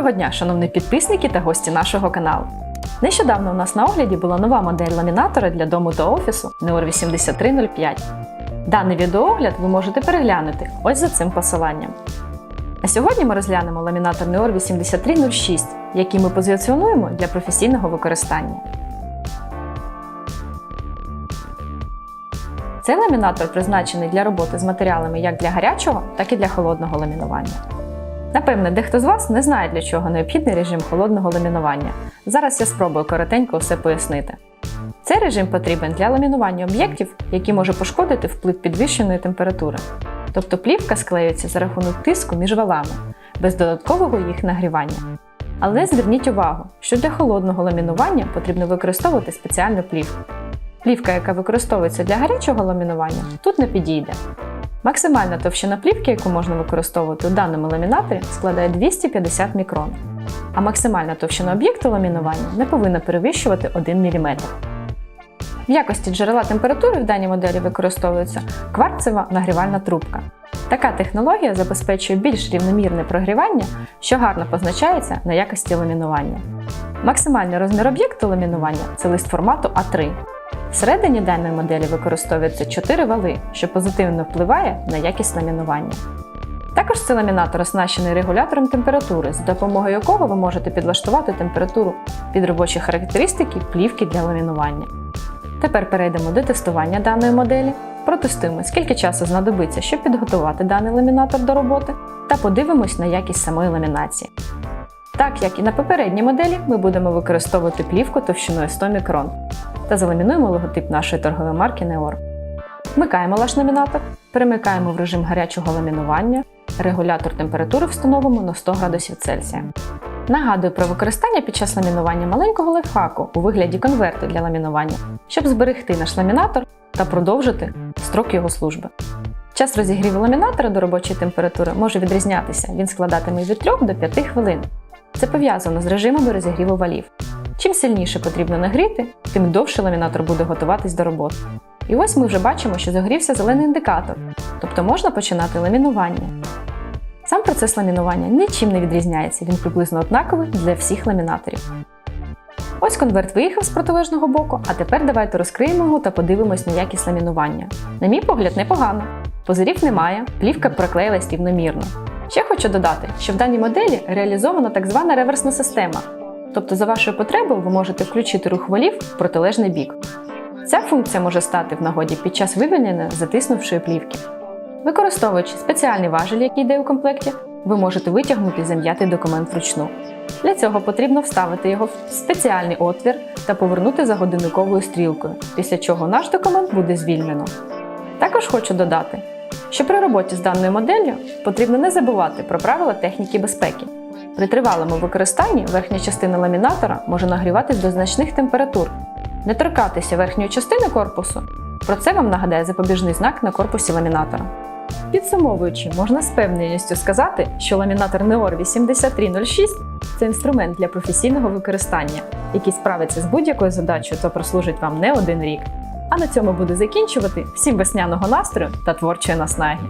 Доброго дня, шановні підписники та гості нашого каналу. Нещодавно у нас на огляді була нова модель ламінатора для дому та офісу Neor 8305. Даний відеоогляд ви можете переглянути ось за цим посиланням. А сьогодні ми розглянемо ламінатор Neor 8306, який ми позиціонуємо для професійного використання. Цей ламінатор призначений для роботи з матеріалами як для гарячого, так і для холодного ламінування. Напевне, дехто з вас не знає, для чого необхідний режим холодного ламінування. Зараз я спробую коротенько все пояснити. Цей режим потрібен для ламінування об'єктів, які може пошкодити вплив підвищеної температури. Тобто плівка склеюється за рахунок тиску між валами, без додаткового їх нагрівання. Але зверніть увагу, що для холодного ламінування потрібно використовувати спеціальну плівку. Плівка, яка використовується для гарячого ламінування, тут не підійде. Максимальна товщина плівки, яку можна використовувати у даному ламінаторі, складає 250 мікрон, а максимальна товщина об'єкту ламінування не повинна перевищувати 1 мм. В якості джерела температури в даній моделі використовується кварцева нагрівальна трубка. Така технологія забезпечує більш рівномірне прогрівання, що гарно позначається на якості ламінування. Максимальний розмір об'єкту ламінування це лист формату А3. Всередині даної моделі використовується 4 вали, що позитивно впливає на якість ламінування. Також цей ламінатор оснащений регулятором температури, за допомогою якого ви можете підлаштувати температуру під робочі характеристики плівки для ламінування. Тепер перейдемо до тестування даної моделі, протестуємо, скільки часу знадобиться, щоб підготувати даний ламінатор до роботи, та подивимось на якість самої ламінації. Так як і на попередній моделі, ми будемо використовувати плівку товщиною 100 мікрон та заламінуємо логотип нашої торгової марки Neor. Вмикаємо наш ламінатор, перемикаємо в режим гарячого ламінування, регулятор температури встановимо на 100 градусів Цельсія. Нагадую про використання під час ламінування маленького лайфхаку у вигляді конверту для ламінування, щоб зберегти наш ламінатор та продовжити строк його служби. Час розігріву ламінатора до робочої температури може відрізнятися, він складатиме від 3 до 5 хвилин. Це пов'язано з режимами розігріву валів. Чим сильніше потрібно нагріти, тим довше ламінатор буде готуватись до роботи. І ось ми вже бачимо, що загорівся зелений індикатор, тобто можна починати ламінування. Сам процес ламінування нічим не відрізняється, він приблизно однаковий для всіх ламінаторів. Ось конверт виїхав з протилежного боку, а тепер давайте розкриємо його та подивимось на якість ламінування. На мій погляд, непогано. Позирів немає, плівка проклеїлась рівномірно. Ще хочу додати, що в даній моделі реалізована так звана реверсна система, тобто за вашою потребою ви можете включити рух валів в протилежний бік. Ця функція може стати в нагоді під час вивільнення затиснувшої плівки. Використовуючи спеціальний важель, який йде у комплекті, ви можете витягнути і зам'ятий документ вручну. Для цього потрібно вставити його в спеціальний отвір та повернути за годинниковою стрілкою, після чого наш документ буде звільнено. Також хочу додати, що при роботі з даною моделлю потрібно не забувати про правила техніки безпеки. При тривалому використанні верхня частина ламінатора може нагріватись до значних температур. Не торкатися верхньої частини корпусу. Про це вам нагадає запобіжний знак на корпусі ламінатора. Підсумовуючи, можна з певненістю сказати, що ламінатор Neor 8306 це інструмент для професійного використання, який справиться з будь-якою задачею та прослужить вам не один рік. А на цьому буду закінчувати. Всім весняного настрою та творчої наснаги!